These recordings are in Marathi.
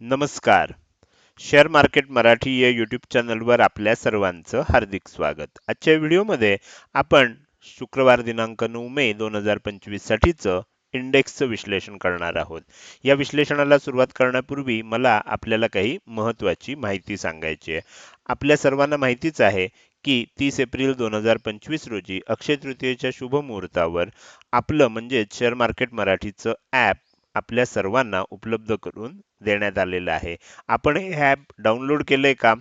नमस्कार. शेअर मार्केट मराठी या यूट्यूब चॅनलवर आपल्या सर्वांचं हार्दिक स्वागत. आजच्या व्हिडिओमध्ये आपण शुक्रवार दिनांक नऊ मे दोन हजार पंचवीस साठीचं इंडेक्सचं विश्लेषण करणार आहोत. या विश्लेषणाला सुरुवात करण्यापूर्वी मला आपल्याला काही महत्वाची माहिती सांगायची आहे. आपल्या सर्वांना माहितीच आहे की तीस एप्रिल दोन हजार पंचवीस रोजी अक्षय तृतीयेच्या शुभ मुहूर्तावर आपलं म्हणजेच शेअर मार्केट मराठीचं ॲप आपल्या सर्वांना उपलब्ध करून देण्यात आलेलं आहे. आपण हे ॲप डाउनलोड केलंय का?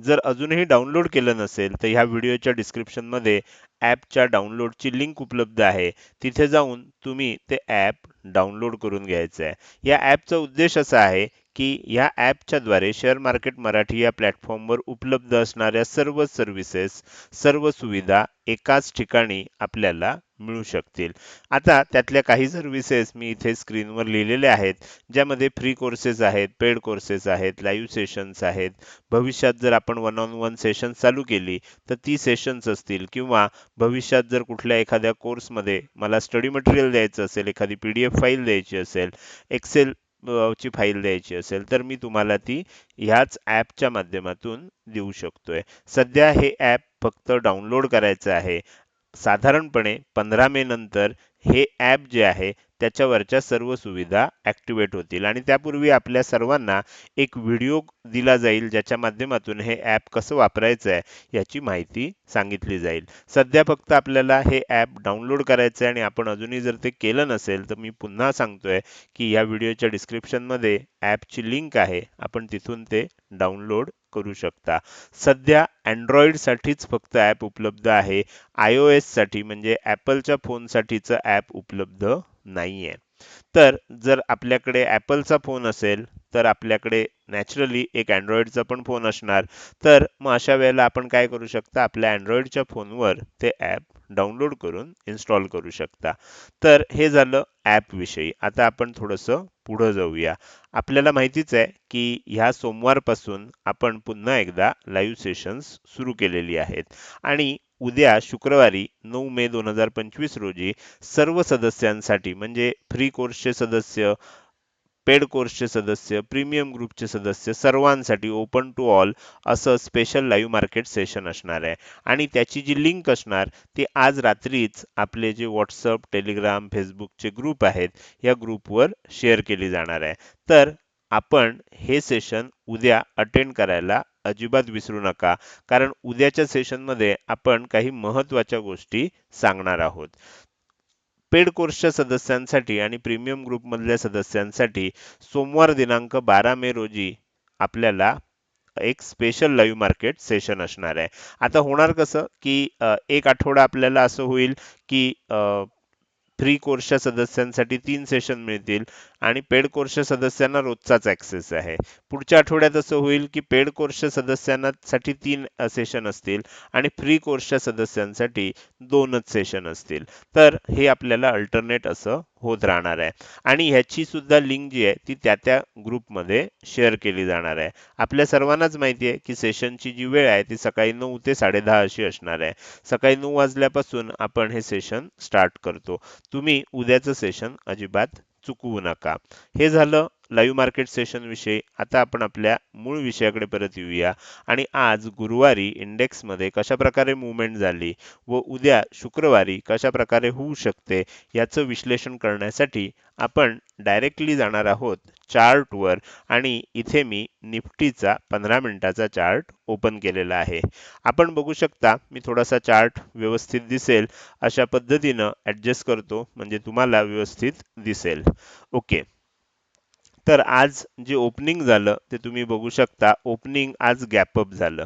जर अजूनही डाउनलोड केलं नसेल तर ह्या व्हिडिओच्या डिस्क्रिप्शनमध्ये ॲपच्या डाउनलोडची लिंक उपलब्ध आहे. तिथे जाऊन तुम्ही ते ॲप डाउनलोड करून घ्यायचं आहे. या ॲपचा उद्देश असा आहे की या ॲपच्या द्वारे शेअर मार्केट मराठी या प्लॅटफॉर्मवर उपलब्ध असणाऱ्या सर्व सर्व्हिसेस सर्व सुविधा एकाच ठिकाणी आपल्याला मिळू शकतील. आता त्यातल्या काही सर्व्हिसेस मी इथे स्क्रीनवर लिहिलेल्या आहेत ज्यामध्ये फ्री कोर्सेस आहेत पेड कोर्सेस आहेत लाईव्ह सेशन्स आहेत. भविष्यात जर आपण वन ऑन वन सेशन चालू केली तर ती सेशन्स असतील. किंवा भविष्यात जर कुठल्या एखाद्या कोर्समध्ये मला स्टडी मटेरियल द्यायचं असेल एखादी पी डी एफ फाईल द्यायची असेल एक्सेल ची फाईल द्यायची असेल तर मी तुम्हाला ती ह्याच ॲपच्या माध्यमातून देऊ शकतोय. सध्या हे ॲप फक्त डाउनलोड करायचं आहे. साधारणपणे पंधरा मे नंतर हे ॲप जे आहे त्याच्यावरच्या सर्व सुविधा ॲक्टिवेट होतील. आणि त्यापूर्वी आपल्या सर्वांना एक व्हिडिओ दिला जाईल ज्याच्या माध्यमातून हे ॲप कसं वापरायचं आहे याची माहिती सांगितली जाईल. सध्या फक्त आपल्याला हे ॲप डाउनलोड करायचं आहे आणि आपण अजूनही जर ते केलं नसेल तर मी पुन्हा सांगतोय की या व्हिडिओच्या डिस्क्रिप्शनमध्ये ॲपची लिंक आहे. आपण तिथून ते डाउनलोड करू शकता. सध्या अँड्रॉइडसाठीच फक्त ॲप उपलब्ध आहे. आय ओ एससाठी म्हणजे ॲपलच्या फोनसाठीचं ॲप उपलब्ध नाही आहे तर जर आपल्याकडे ॲपलचा फोन असेल तर आपल्याकडे नॅचरली एक अँड्रॉइडचा पण फोन असणार. तर मग अशा वेळेला आपण काय करू शकता? आपल्या अँड्रॉइडच्या फोनवर ते ॲप डाउनलोड करून इन्स्टॉल करू शकता. तर हे झालं ॲपविषयी आता आपण थोडंसं पुढं जाऊया. आपल्याला माहितीच आहे की ह्या सोमवारपासून आपण पुन्हा एकदा लाईव्ह सेशन्स सुरू केलेली आहेत. आणि उद्या शुक्रवारी नऊ मे दोन हजार पंचवीस रोजी सर्व सदस्यांसाठी म्हणजे फ्री कोर्सचे सदस्य पेड कोर्सचे सदस्य प्रीमियम ग्रुपचे सदस्य सर्वांसाठी ओपन टू ऑल असं स्पेशल लाईव्ह मार्केट सेशन असणार आहे. आणि त्याची जी लिंक असणार ती आज रात्रीच आपले जे व्हॉट्सअप टेलिग्राम फेसबुकचे ग्रुप आहेत या ग्रुपवर शेअर केली जाणार आहे. तर आपण हे सेशन उद्या अटेंड करायला अजिबात विसरू नका कारण उद्याच्या सेशनमध्ये आपण काही महत्त्वाच्या गोष्टी सांगणार आहोत. पेड कोर्सच्या सदस्यांसाठी आणि प्रीमियम ग्रुपमधल्या सदस्यांसाठी सोमवार दिनांक बारा मे रोजी आपल्याला एक स्पेशल लाईव्ह मार्केट सेशन असणार आहे. आता होणार कसं की एक आठवडा आपल्याला असं होईल की फ्री कोर्सच्या सदस्यांसाठी तीन सेशन मिळतील. आणि पेड कोर्सच्या सदस्यांना रोजचाच ऍक्सेस आहे. पुढच्या आठवड्यात असं होईल की पेड कोर्सच्या सदस्यांना साठी तीन सेशन असतील आणि फ्री कोर्सच्या सदस्यांसाठी दोनच सेशन असतील. तर हे आपल्याला अल्टरनेट असं होत राहणार आहे. आणि ह्याची सुद्धा लिंक जी आहे ती त्या त्या ग्रुपमध्ये शेअर केली जाणार आहे. आपल्या सर्वांनाच माहिती आहे की सेशनची जी वेळ आहे ती सकाळी नऊ ते साडेदहा अशी असणार आहे. सकाळी नऊ वाजल्यापासून आपण हे सेशन स्टार्ट करतो. तुम्ही उद्याचं सेशन अजिबात चुकवू नका. हे झालं. लाईव्ह मार्केट सेशनविषयी आता आपण आपल्या मूळ विषयाकडे परत येऊया. आणि आज गुरुवारी इंडेक्समध्ये कशा प्रकारे मुवमेंट झाली व उद्या शुक्रवारी कशा प्रकारे होऊ शकते याचं विश्लेषण करण्यासाठी आपण डायरेक्टली जाणार आहोत चार्टवर आणि इथे मी निफ्टीचा पंधरा मिनिटाचा चार्ट ओपन केलेला आहे. आपण बघू शकता मी थोडासा चार्ट व्यवस्थित दिसेल. अशा पद्धतीनं ॲडजस्ट करतो म्हणजे तुम्हाला व्यवस्थित दिसेल. ओके तर आज जे ओपनिंग झालं ते तुम्ही बघू शकता. ओपनिंग आज गॅपअप झालं.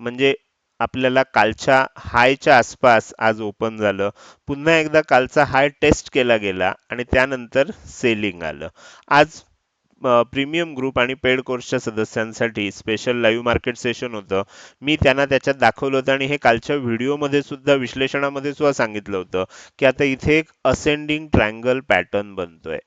म्हणजे आपल्याला कालच्या हायच्या आसपास आज ओपन झालं. पुन्हा एकदा कालचा हाय टेस्ट केला गेला आणि त्यानंतर सेलिंग आलं. आज प्रीमियम ग्रुप आणि पेड कोर्सच्या सदस्यांसाठी स्पेशल लाईव्ह मार्केट सेशन होतं. मी त्यांना त्याच्यात दाखवलं होतं आणि हे कालच्या व्हिडिओमध्ये सुद्धा विश्लेषणामध्ये सुद्धा सांगितलं होतं की आता इथे एक असेंडिंग ट्रायंगल पॅटर्न बनतोय.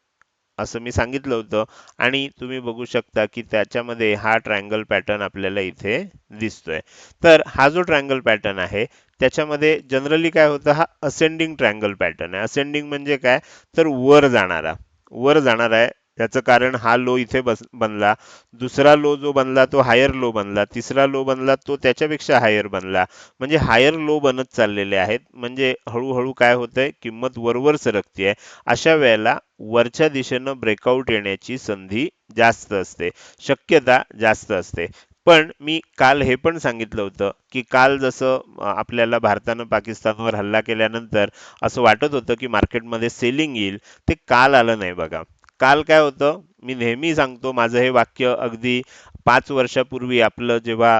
असं मी सांगितलं होतं. आणि तुम्ही बघू शकता की त्याच्यामध्ये हा ट्रायंगल पॅटर्न आपल्याला इथे दिसतोय. तर हा जो ट्रायंगल पॅटर्न आहे त्याच्यामध्ये जनरली काय होतं हा असेंडिंग ट्रायंगल पॅटर्न आहे. असेंडिंग म्हणजे काय? तर वर जाणारा. वर जाणारा आहे. त्याचं कारण हा लो इथे बस बनला. दुसरा लो जो बनला तो हायर लो बनला. तिसरा लो बनला तो त्याच्यापेक्षा हायर बनला. म्हणजे हायर लो बनत चाललेले आहेत. म्हणजे हळूहळू काय होतंय? किंमत वरवर सरकतीये अशा वेळेला वरच्या दिशेनं ब्रेकआउट येण्याची संधी जास्त असते. शक्यता जास्त असते. पण मी काल हे पण सांगितलं होतं की काल जसं आपल्याला भारतानं पाकिस्तानवर हल्ला केल्यानंतर असं वाटत होतं की मार्केटमध्ये सेलिंग येईल. ते काल आलं नाही बघा. काल काय होतं मी नेहमी सांगतो माझं हे वाक्य अगदी पाच वर्षापूर्वी आपलं जेव्हा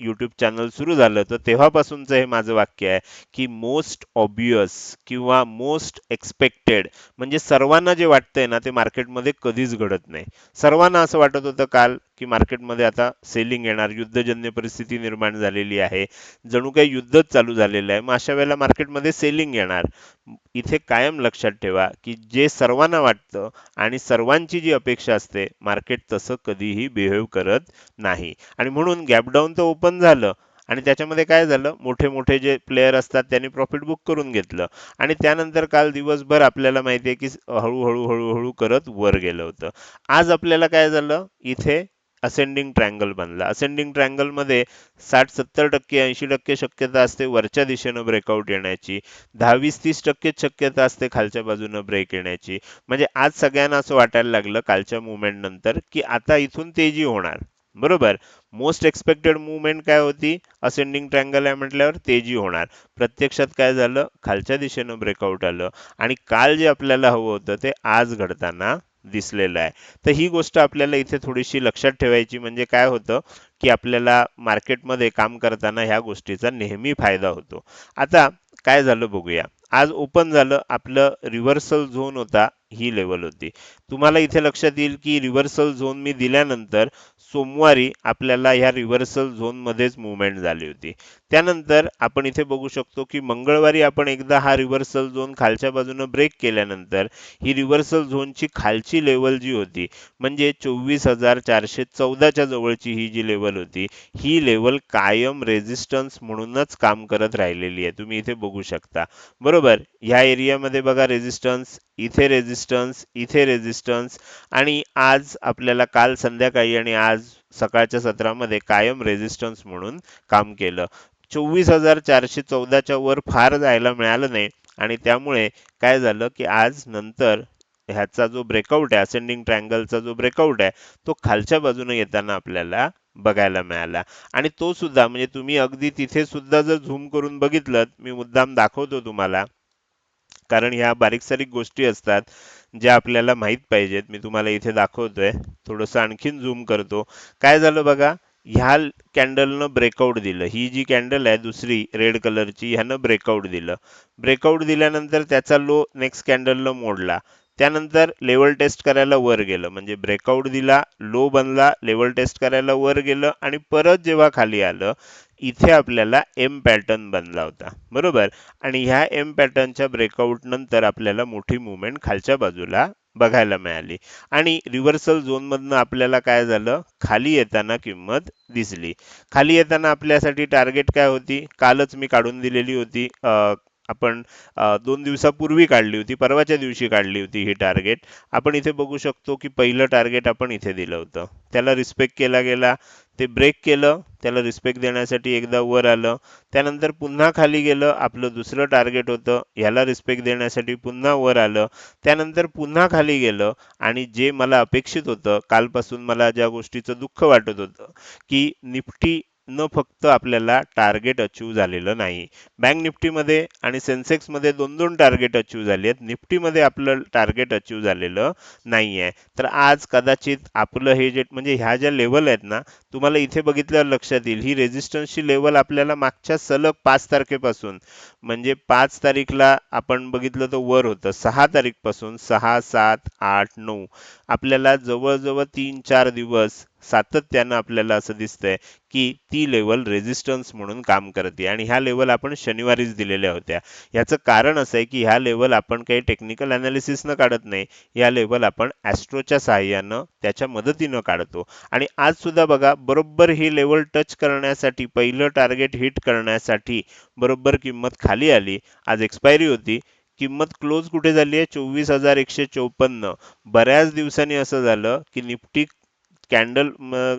यूट्यूब चॅनल सुरू झालं तर तेव्हापासूनचं हे माझं वाक्य आहे की मोस्ट ऑब्वियस किंवा मोस्ट एक्सपेक्टेड म्हणजे सर्वांना जे वाटतंय ना ते मार्केटमध्ये कधीच घडत नाही. सर्वांना असं वाटत होतं काल की मार्केटमध्ये आता सेलिंग येणार युद्धजन्य परिस्थिती निर्माण झालेली आहे. जणू काही युद्धच चालू झालेलं आहे. मग अशा वेळेला मार्केटमध्ये सेलिंग येणार. इथे कायम लक्षात ठेवा की जे सर्वांना वाटतं आणि सर्वांची जी अपेक्षा असते मार्केट तसं कधीही बिहेव करत नाही. आणि म्हणून गॅपडाऊन तर ओपन झालं आणि त्याच्यामध्ये काय झालं? मोठे मोठे जे प्लेयर असतात त्यांनी प्रॉफिट बुक करून घेतलं. आणि त्यानंतर काल दिवसभर आपल्याला माहिती आहे की हळूहळू हळूहळू करत वर गेलं होतं. आज आपल्याला काय झालं? इथे असेंडिंग ट्रँगल बनला. असेंडिंग ट्रँगलमध्ये साठ सत्तर टक्के ऐंशी टक्के शक्यता असते वरच्या दिशेनं ब्रेकआउट येण्याची. दहा वीस तीस टक्केच शक्यता असते खालच्या बाजूनं ब्रेक येण्याची. म्हणजे आज सगळ्यांना असं वाटायला लागलं कालच्या मुवमेंट नंतर की आता इथून तेजी होणार. बरोबर? मोस्ट एक्सपेक्टेड मुवमेंट काय होती? असेंडिंग ट्रँगल आहे म्हटल्यावर तेजी होणार. प्रत्यक्षात काय झालं? खालच्या दिशेनं ब्रेकआउट आलं. आणि काल जे आपल्याला हवं होतं ते आज घडताना दिसलेलं आहे. तर ही गोष्ट आपल्याला इथे थोडीशी लक्षात ठेवायची म्हणजे काय होतं की आपल्याला मार्केटमध्ये काम करताना ह्या गोष्टीचा नेहमी फायदा होतो. आता काय झालं बघूया. आज ओपन झालं आपलं रिव्हर्सल झोन होता ही लेवल होती. तुम्हाला इथे लक्षात येईल की रिव्हर्सल झोन मी दिल्यानंतर सोमवारी आपल्याला ह्या रिव्हर्सल झोनमध्येच मुवमेंट झाली होती. त्यानंतर आपण इथे बघू शकतो की मंगळवारी आपण एकदा हा रिव्हर्सल झोन खालच्या बाजूनं ब्रेक केल्यानंतर ही रिव्हर्सल झोनची खालची लेवल जी होती म्हणजे चोवीस हजार चारशे चौदाच्या जवळची ही जी लेवल होती ही लेवल कायम रेझिस्टन्स म्हणूनच काम करत राहिलेली आहे. तुम्ही इथे बघू शकता. बरोबर ह्या एरियामध्ये बघा रेझिस्टन्स इथे रेझिस्टन्स इथे रेझिस्टन्स आणि आज आपल्याला काल संध्याकाळी आणि आज सकाळच्या सत्रामध्ये कायम रेझिस्टन्स म्हणून काम केलं. चोवीस हजार चारशे चौदाच्या वर फार जायला मिळालं नाही. आणि त्यामुळे काय झालं की आज नंतर ह्याचा जो ब्रेकआउट आहे असेंडिंग ट्रँगलचा जो ब्रेकआउट आहे तो खालच्या बाजूने येताना आपल्याला बघायला मिळाला. आणि तो सुद्धा म्हणजे तुम्ही अगदी तिथे सुद्धा जर झूम करून बघितलं मी मुद्दाम दाखवतो तुम्हाला. कारण ह्या बारीक सारीक गोष्टी असतात. ज्या आपल्याला माहीत पाहिजेत. मी तुम्हाला इथे दाखवतोय. थोडंसं आणखीन झूम करतो. काय झालं बघा? ह्या कॅन्डलनं ब्रेकआउट दिलं. ही जी कॅन्डल आहे दुसरी रेड कलरची ह्यानं ब्रेकआउट दिलं. ब्रेकआउट दिल्यानंतर त्याचा लो नेक्स्ट कॅन्डलनं मोडला. त्यानंतर लेवल टेस्ट करायला वर गेलं. म्हणजे ब्रेकआउट दिला लो बनला लेवल टेस्ट करायला वर गेलं आणि परत जेव्हा खाली आलं इथे आपल्याला एम पॅटर्न बनला होता. बरोबर? आणि ह्या एम पॅटर्नच्या ब्रेकआउट नंतर आपल्याला मोठी मुवमेंट खालच्या बाजूला बघायला मिळाली. आणि रिव्हर्सल झोन मधनं आपल्याला काय झालं? खाली येताना किंमत दिसली. खाली येताना आपल्यासाठी टार्गेट काय होती? कालच मी काढून दिलेली होती. आपण दोन दिवसापूर्वी काढली होती. परवाच्या दिवशी काढली होती ही टार्गेट आपण इथे बघू शकतो की पहिलं टार्गेट आपण इथे दिलं होतं. त्याला रिस्पेक्ट केला गेला. ते ब्रेक केलं त्याला रिस्पेक्ट देण्यासाठी एकदा वर आलं त्यानंतर पुन्हा खाली गेलं आपलं दुसरं टार्गेट होतं ह्याला रिस्पेक्ट देण्यासाठी पुन्हा वर आलं त्यानंतर पुन्हा खाली गेलं आणि जे मला अपेक्षित होतं कालपासून मला ज्या गोष्टीचं दुःख वाटत होतं की निफ्टी न फक्त आपल्याला टार्गेट अचीव झालेलं नाही. बँक निफ्टीमध्ये आणि सेन्सेक्समध्ये दोन दोन टार्गेट अचीव झाले आहेत. निफ्टीमध्ये आपलं टार्गेट अचीव झालेलं नाही आहे. तर आज कदाचित आपलं हे जे म्हणजे ह्या ज्या लेवल आहेत ना तुम्हाला इथे बघितल्यावर लक्षात येईल. ही रेझिस्टन्सची लेवल आपल्याला मागच्या सलग पाच तारखेपासून म्हणजे पाच तारीखला आपण बघितलं तर वर होतं. सहा तारीखपासून सहा सात आठ नऊ. आपल्याला जवळजवळ तीन चार दिवस सातत्यानं आपल्याला असं दिसतंय की ती लेवल रेझिस्टन्स म्हणून काम करते आणि ह्या लेवल आपण शनिवारीच दिलेल्या होत्या. याचं कारण असं आहे की ह्या लेवल आपण काही टेक्निकल अनालिसिसनं काढत नाही. या लेवल आपण ॲस्ट्रोच्या सहाय्यानं त्याच्या मदतीनं काढतो. आणि आज सुद्धा बघा बरोबर ही लेवल टच करण्यासाठी पहिलं टार्गेट हिट करण्यासाठी बरोबर किंमत खाली आली. आज एक्सपायरी होती. किंमत क्लोज कुठे झाली आहे? चोवीस हजार एकशे चौपन्न. बऱ्याच दिवसांनी असं झालं की निफ्टी कॅन्डल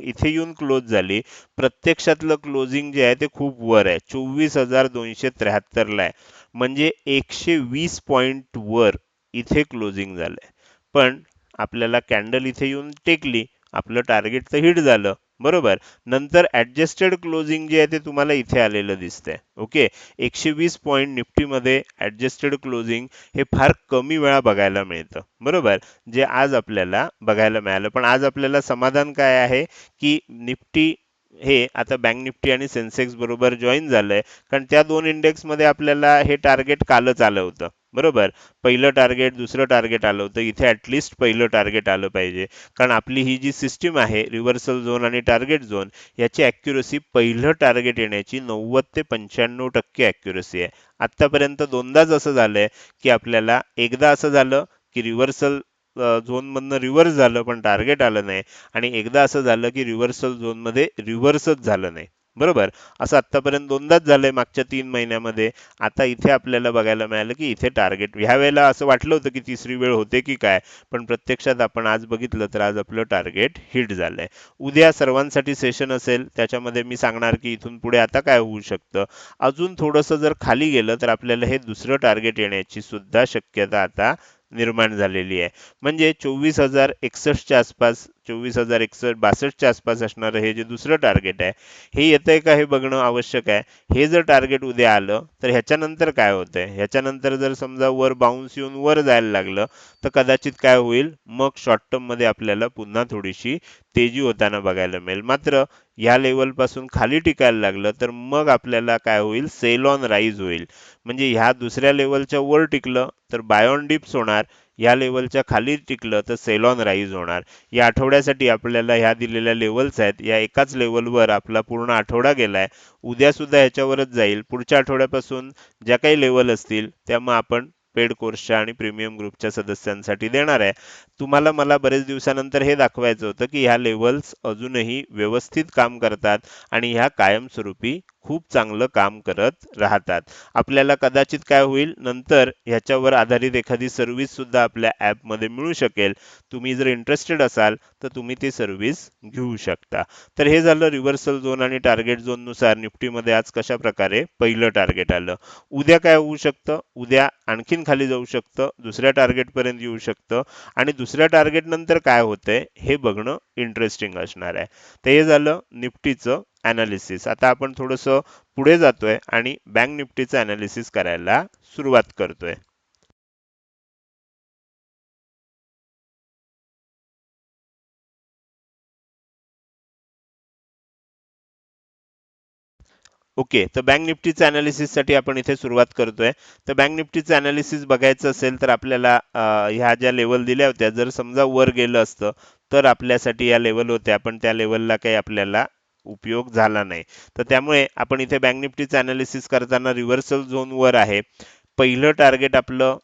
इथे येऊन क्लोज झाली. प्रत्यक्षातलं क्लोजिंग जे आहे ते खूप वर आहे. चोवीस हजार दोनशे त्र्याहत्तरला आहे. म्हणजे एकशे वीस पॉईंट वर इथे क्लोजिंग झालंय. पण आपल्याला कॅन्डल इथे येऊन टेकली. आपलं टार्गेट तर हिट झालं. बरोबर. नंतर ॲडजस्टेड क्लोजिंग जे आहे ते तुम्हाला इथे आलेलं दिसतंय. ओके एकशे वीस पॉईंट निफ्टीमध्ये ॲडजस्टेड क्लोजिंग हे फार कमी वेळा बघायला मिळतं. बरोबर? जे आज आपल्याला बघायला मिळालं. पण आज आपल्याला समाधान काय आहे? की निफ्टी हे आता बँक निफ्टी आणि सेन्सेक्स बरोबर जॉईन झालंय. कारण त्या दोन इंडेक्समध्ये आपल्याला हे टार्गेट कालच आलं होतं. बरोबर? पहिलं टार्गेट दुसरं टार्गेट आलं होतं. इथे ॲटलिस्ट पहिलं टार्गेट आलं पाहिजे. कारण आपली ही जी सिस्टीम आहे रिव्हर्सल झोन आणि टार्गेट झोन याची ॲक्युरसी पहिलं टार्गेट येण्याची नव्वद ते पंच्याण्णव टक्के ॲक्युरसी आहे. आतापर्यंत दोनदाच असं झालंय की आपल्याला एकदा असं झालं की रिव्हर्सल झोन मधनं रिव्हर्स झालं पण टार्गेट आलं नाही. आणि एकदा असं झालं की रिव्हर्सल झोनमध्ये रिव्हर्सच झालं नाही. बरोबर? असं आत्तापर्यंत दोनदाच झालंय मागच्या तीन महिन्यामध्ये. आता इथे आपल्याला बघायला मिळालं की इथे टार्गेट ह्या वेळेला असं वाटलं होतं की तिसरी वेळ होते की काय? पण प्रत्यक्षात आपण आज बघितलं तर आज आपलं टार्गेट हिट झालंय. उद्या सर्वांसाठी सेशन असेल. त्याच्यामध्ये मी सांगणार की इथून पुढे आता काय होऊ शकतं? अजून थोडंसं जर खाली गेलं तर आपल्याला हे दुसरं टार्गेट येण्याची सुद्धा शक्यता आता निर्माण झालेली आहे. म्हणजे चोवीस हजार एकसष्टच्या आसपास चोवीस हजार एकसष्ट बासष्टच्या आसपास असणारं हे जे दुसरं टार्गेट आहे हे येतंय का हे बघणं आवश्यक आहे. हे जर टार्गेट उद्या आलं तर ह्याच्यानंतर काय होतंय? ह्याच्यानंतर जर समजा वर बाउन्स येऊन वर जायला लागलं तर कदाचित काय होईल? मग शॉर्ट टर्ममध्ये आपल्याला पुन्हा थोडीशी तेजी होताना बघायला मिळेल. मात्र या लेवलपासून खाली टिकायला लागलं तर मग आपल्याला काय होईल? सेल ऑन राईज होईल. म्हणजे ह्या दुसऱ्या लेवलच्या वर टिकलं तर बायॉन डिप्स होणार. या लेवलच्या खाली टिकलं तर सेलॉन राईज होणार. या आठवड्यासाठी आपल्याला ह्या दिलेल्या लेवल्स आहेत. या एकाच लेवलवर आपला पूर्ण आठवडा गेलाय. उद्या सुद्धा ह्याच्यावरच जाईल. पुढच्या आठवड्यापासून ज्या काही लेवल असतील त्या मग आपण पेड कोर्सच्या आणि प्रीमियम ग्रुपच्या सदस्यांसाठी देणार आहे. तुम्हाला मला बरेच दिवसानंतर हे दाखवायचं होतं की ह्या लेवल्स अजूनही व्यवस्थित काम करतात आणि ह्या कायमस्वरूपी खूप चांगलं काम करत राहतात. आपल्याला कदाचित काय होईल नंतर ह्याच्यावर आधारित एखादी सर्व्हिस सुद्धा आपल्या ॲपमध्ये मिळू शकेल. तुम्ही जर इंटरेस्टेड असाल तर तुम्ही ती सर्व्हिस घेऊ शकता. तर हे झालं रिव्हर्सल झोन आणि टार्गेट झोननुसार निफ्टीमध्ये आज कशा प्रकारे पहिलं टार्गेट आलं? उद्या काय होऊ शकतं? उद्या आणखीन खाली जाऊ शकतं दुसऱ्या टार्गेटपर्यंत येऊ शकतं आणि दुसऱ्या टार्गेट नंतर काय होतंय हे बघणं इंटरेस्टिंग असणार आहे. तर हे झालं निफ्टीचं ॲनालिसिस आता आपण थोडंसं पुढे जातोय आणि बँक निफ्टीचं ॲनालिसिस करायला सुरुवात करतोय. ओके तर बँक निफ्टीचं अनालिसिससाठी आपण इथे सुरुवात करतोय. तर बँक निफ्टीचं अनालिसिस बघायचं असेल तर आपल्याला ह्या ज्या लेवल दिल्या होत्या जर समजा वर गेलं असतं तर आपल्यासाठी या लेवल होत्या. पण त्या लेवलला काही आपल्याला उपयोग झाला नाही. तर त्यामुळे आपण इथे बँक निफ्टीचं अनालिसिस करताना रिव्हर्सल झोन वर आहे. पहिलं टार्गेट आपलं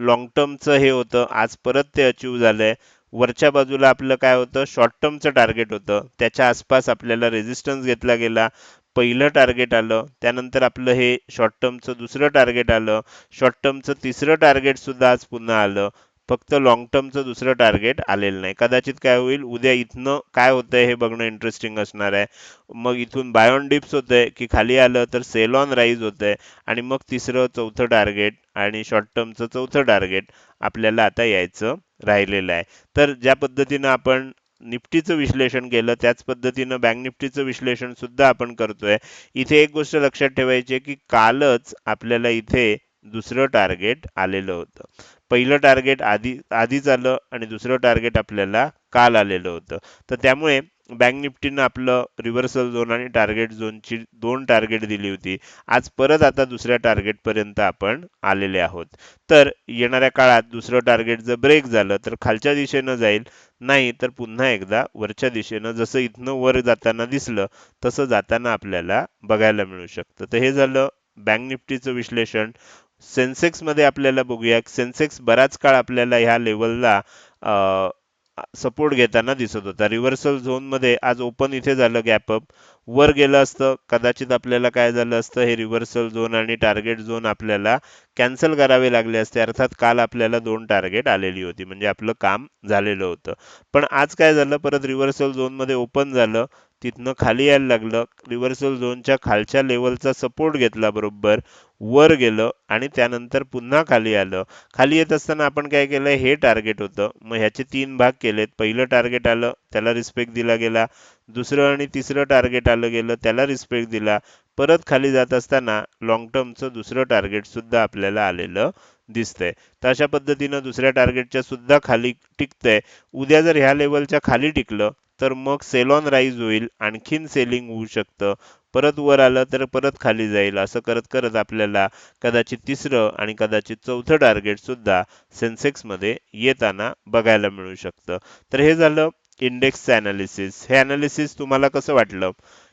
लॉंग टर्मचं हे होतं. आज परत ते अचीव झालंय. वरच्या बाजूला आपलं काय होतं? शॉर्ट टर्मचं टार्गेट होतं. त्याच्या आसपास आपल्याला रेजिस्टन्स घेतला गेला. पहिलं टार्गेट आलं. त्यानंतर आपलं हे शॉर्ट टर्मचं दुसरं टार्गेट आलं. शॉर्ट टर्मचं तिसरं टार्गेट सुद्धा आज पुन्हा आलं. फक्त लॉंग टर्मचं दुसरं टार्गेट आलेलं नाही. कदाचित काय होईल उद्या इथनं काय होतंय हे बघणं इंटरेस्टिंग असणार आहे. मग इथून बायॉन डिप्स होतंय की खाली आलं तर सेलॉन राईज होतंय आणि मग तिसरं चौथं टार्गेट आणि शॉर्ट टर्मचं चौथं टार्गेट आपल्याला आता यायचं राहिलेलं आहे. तर ज्या पद्धतीनं आपण निफ्टीचं विश्लेषण केलं त्याच पद्धतीनं बँक निफ्टीचं विश्लेषण सुद्धा आपण करतोय. इथे एक गोष्ट लक्षात ठेवायची आहे की कालच आपल्याला इथे दुसरं टार्गेट आलेलं होतं. पहिलं टार्गेट आधी आधीच आलं आणि दुसरं टार्गेट आपल्याला काल आलेलं होतं. तर त्यामुळे बँक निफ्टीनं आपलं रिव्हर्सल झोन आणि टार्गेट झोनची दोन टार्गेट दिली होती. आज परत आता दुसऱ्या टार्गेट पर्यंत आपण आलेले आहोत. तर येणाऱ्या काळात दुसरं टार्गेट जर ब्रेक झालं तर खालच्या दिशेनं जाईल. नाही तर पुन्हा एकदा वरच्या दिशेनं जसं इथनं वर जाताना दिसलं तसं जाताना आपल्याला बघायला मिळू शकतं. तर हे झालं बँक निफ्टीचं विश्लेषण. सेन्सेक्समध्ये आपल्याला बघूया. सेन्सेक्स बराच काळ आपल्याला ह्या लेवलला सपोर्ट घेताना दिसत होता. रिव्हर्सल झोनमध्ये आज ओपन इथे झालं गॅप अप. वर गेलं असतं. कदाचित आपल्याला काय झालं असतं? हे रिव्हर्सल झोन आणि टार्गेट झोन आपल्याला कॅन्सल करावे लागले असते. अर्थात काल आपल्याला दोन टार्गेट आलेली होती. म्हणजे आपलं काम झालेलं होतं. पण आज काय झालं? परत रिव्हर्सल झोनमध्ये ओपन झालं. तिथनं खाली यायला लागलं. रिव्हर्सल झोनच्या खालच्या लेवलचा सपोर्ट घेतला बरोबर. वर गेलं आणि त्यानंतर पुन्हा खाली आलं. खाली येत असताना आपण काय केलं? हे टार्गेट होतं. मग ह्याचे तीन भाग केलेत. पहिलं टार्गेट आलं त्याला रिस्पेक्ट दिला गेला. दुसरं आणि तिसरं टार्गेट आलं गेलं त्याला रिस्पेक्ट दिला. परत खाली जात असताना लॉंग टर्मचं दुसरं टार्गेट सुद्धा आपल्याला आलेलं दिसतंय. तर अशा पद्धतीनं दुसऱ्या टार्गेटच्या सुद्धा खाली टिकतंय. उद्या जर ह्या लेवलच्या खाली टिकलं तर मग सेलॉन राईज होईल आणखीन सेलिंग होऊ शकतं. परत वर आलं तर परत खाली जाईल असं करत करत आपल्याला कदाचित तिसरं आणि कदाचित चौथं टार्गेट सुद्धा सेन्सेक्समध्ये येताना बघायला मिळू शकतं. तर हे झालं इंडेक्सचं ॲनालिसिस हे ॲनालिसिस तुम्हाला कसं वाटलं?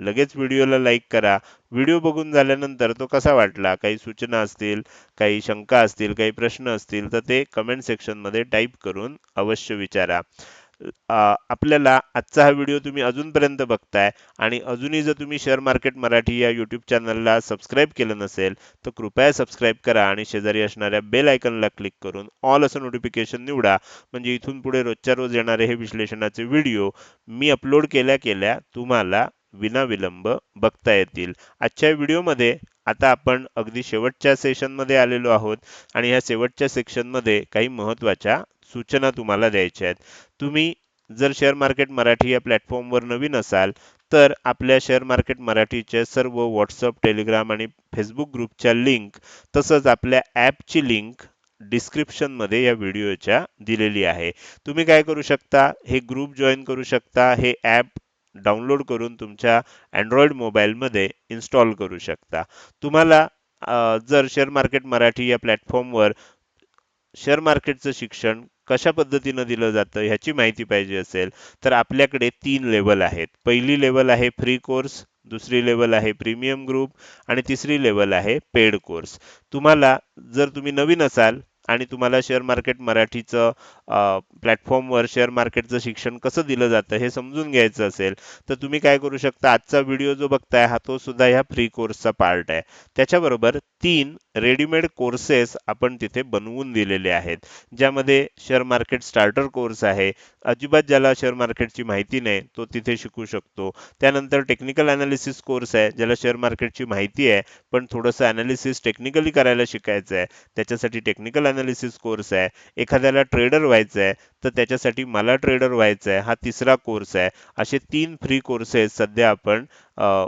लगेच व्हिडिओला लाईक करा. व्हिडिओ बघून झाल्यानंतर तो कसा वाटला? काही सूचना असतील काही शंका असतील काही प्रश्न असतील तर ते कमेंट सेक्शनमध्ये टाईप करून अवश्य विचारा. आपल्याला आजचा हा व्हिडिओ तुम्ही अजूनपर्यंत बघताय आणि अजूनही जर तुम्ही शेअर मार्केट मराठी या यूट्यूब चॅनलला सबस्क्राईब केलं नसेल तर कृपया सबस्क्राईब करा आणि शेजारी असणाऱ्या बेल आयकनला क्लिक करून ऑल असं नोटिफिकेशन निवडा. म्हणजे इथून पुढे रोजच्या रोज येणारे हे विश्लेषणाचे व्हिडिओ मी अपलोड केल्या केल्या तुम्हाला विनाविलंब बघता येतील. आजच्या व्हिडिओमध्ये आता आपण अगदी शेवटच्या सेशनमध्ये आलेलो आहोत आणि ह्या शेवटच्या सेक्शनमध्ये काही महत्त्वाच्या सूचना तुम्हाला द्यायच्या आहेत. तुम्ही जर शेअर मार्केट मराठी या प्लॅटफॉर्मवर नवीन असाल तर आपल्या शेअर मार्केट मराठीच्या सर्व व्हॉट्सअप टेलिग्राम आणि फेसबुक ग्रुपच्या लिंक तसंच आपल्या ॲपची लिंक डिस्क्रिप्शनमध्ये या व्हिडिओच्या दिलेली आहे. तुम्ही काय करू शकता? हे ग्रुप जॉईन करू शकता. हे ॲप डाउनलोड करून तुमच्या अँड्रॉइड मोबाईलमध्ये इन्स्टॉल करू शकता. तुम्हाला जर शेअर मार्केट मराठी या प्लॅटफॉर्मवर शेअर मार्केटचं शिक्षण कशा पद्धतीनं दिलं जातं ह्याची माहिती पाहिजे असेल तर आपल्याकडे तीन लेवल आहेत. पहिली लेवल आहे फ्री कोर्स दुसरी लेवल आहे प्रीमियम ग्रुप आणि तिसरी लेवल आहे पेड कोर्स तुम्हाला जर तुम्ही नवीन असाल आणि तुम्हाला शेअर मार्केट मराठीचं प्लॅटफॉर्मवर शेअर मार्केटचं शिक्षण कसं दिलं जातं हे समजून घ्यायचं असेल तर तुम्ही काय करू शकता आजचा व्हिडिओ जो बघताय हा तो सुद्धा ह्या फ्री कोर्सचा पार्ट आहे. त्याच्याबरोबर तीन रेडीमेड कोर्सेस आपण तिथे बनवून दिलेले आहेत ज्यामध्ये शेअर मार्केट स्टार्टर कोर्स आहे. अजिबात ज्याला शेअर मार्केटची माहिती नाही तो तिथे शिकू शकतो. त्यानंतर टेक्निकल अनालिसिस कोर्स आहे ज्याला शेअर मार्केटची माहिती आहे पण थोडंसं अनालिसिस टेक्निकली करायला शिकायचं आहे. त्याच्यासाठी टेक्निकल अनालिसिस कोर्स आहे. एखाद्याला ट्रेडर व्हायचं आहे तर त्याच्यासाठी मला ट्रेडर व्हायचं आहे हा तिसरा कोर्स आहे. असे तीन फ्री कोर्सेस सध्या आपण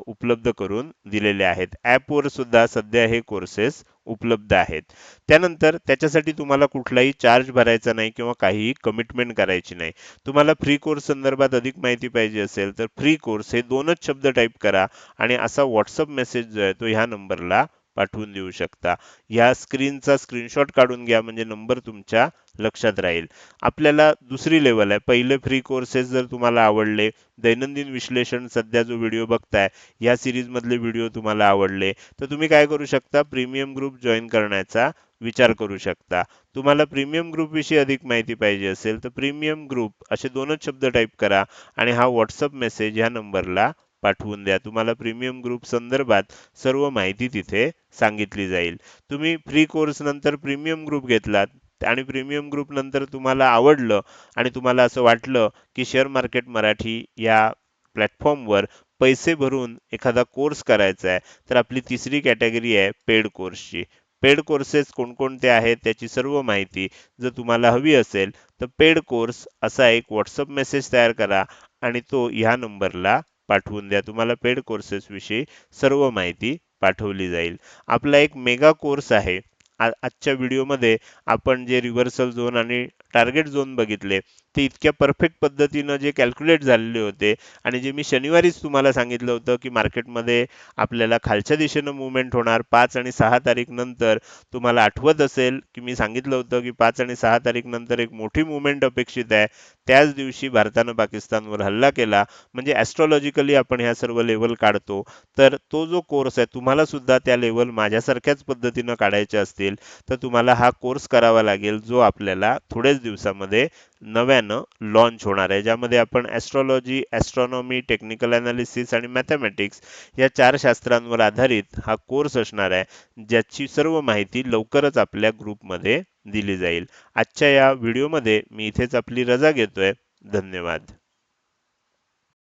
उपलब्ध करून दिलेले आहेत. ॲपवर सुद्धा सध्या हे कोर्सेस उपलब्ध आहेत. त्यानंतर त्याच्यासाठी तुम्हाला कुठलाही चार्ज भरायचा नाही किंवा काहीही कमिटमेंट करायची नाही. तुम्हाला फ्री कोर्स संदर्भात अधिक माहिती पाहिजे असेल तर फ्री कोर्स हे दोनच शब्द टाईप करा आणि असा व्हॉट्सअप मेसेज जो आहे तो ह्या नंबरला पाठवून देऊ शकता. ह्या स्क्रीनचा स्क्रीनशॉट काढून घ्या म्हणजे नंबर तुमच्या लक्षात राहील. आपल्याला दुसरी लेवल आहे. पहिले फ्री कोर्सेस जर तुम्हाला आवडले दैनंदिन विश्लेषण सध्या जो व्हिडिओ बघताय या सिरीजमधले व्हिडिओ तुम्हाला आवडले तर तुम्ही काय करू शकता? प्रीमियम ग्रुप जॉईन करण्याचा विचार करू शकता. तुम्हाला प्रीमियम ग्रुपविषयी अधिक माहिती पाहिजे असेल तर प्रीमियम ग्रुप असे दोनच शब्द टाईप करा आणि हा व्हॉट्सअप मेसेज ह्या नंबरला पाठवून द्या. तुम्हाला प्रीमियम ग्रुप संदर्भात सर्व माहिती तिथे सांगितली जाईल. तुम्ही फ्री कोर्स नंतर प्रीमियम ग्रुप घेतलात आणि प्रीमियम ग्रुप नंतर तुम्हाला आवडलं आणि तुम्हाला असं वाटलं की शेअर मार्केट मराठी या प्लॅटफॉर्मवर पैसे भरून एखादा कोर्स करायचा आहे तर आपली तिसरी कॅटेगरी आहे पेड कोर्सची पेड कोर्सेस कोणकोणते आहेत त्याची सर्व माहिती जर तुम्हाला हवी असेल तर पेड कोर्स असा एक व्हॉट्सअप मेसेज तयार करा आणि तो ह्या नंबरला पाठवून द्या. तुम्हाला पेड कोर्सेस विषयी सर्व माहिती पाठवली जाईल. आपला एक मेगा कोर्स आहे. आजच्या व्हिडिओमध्ये आपण जे रिव्हर्सल झोन आणि टार्गेट झोन बघितले ते इतक्या परफेक्ट पद्धतीनं जे कॅल्क्युलेट झालेले होते आणि जे मी शनिवारीच तुम्हाला सांगितलं होतं की मार्केटमध्ये आपल्याला खालच्या दिशेनं मुवमेंट होणार पाच आणि सहा तारीख नंतर तुम्हाला आठवत असेल की मी सांगितलं होतं की पाच आणि सहा तारीख नंतर एक मोठी मुवमेंट अपेक्षित आहे. त्याच दिवशी भारतानं पाकिस्तानवर हल्ला केला. म्हणजे ॲस्ट्रॉलॉजिकली आपण ह्या सर्व लेवल काढतो. तर तो जो कोर्स आहे तुम्हाला सुद्धा त्या लेवल माझ्यासारख्याच पद्धतीनं काढायचे असतील तर तुम्हाला हा कोर्स करावा लागेल जो आपल्याला थोड्याच दिवसामध्ये नव्यानं लॉन्च होणार आहे ज्यामध्ये आपण ॲस्ट्रॉलॉजी ॲस्ट्रॉनॉमी टेक्निकल ॲनालिसिस आणि मॅथमॅटिक्स या चार शास्त्रांवर आधारित हा कोर्स असणार आहे ज्याची सर्व माहिती लवकरच आपल्या ग्रुपमध्ये दिली जाईल. आजच्या या व्हिडिओमध्ये मी इथेच आपली रजा घेतोय. धन्यवाद.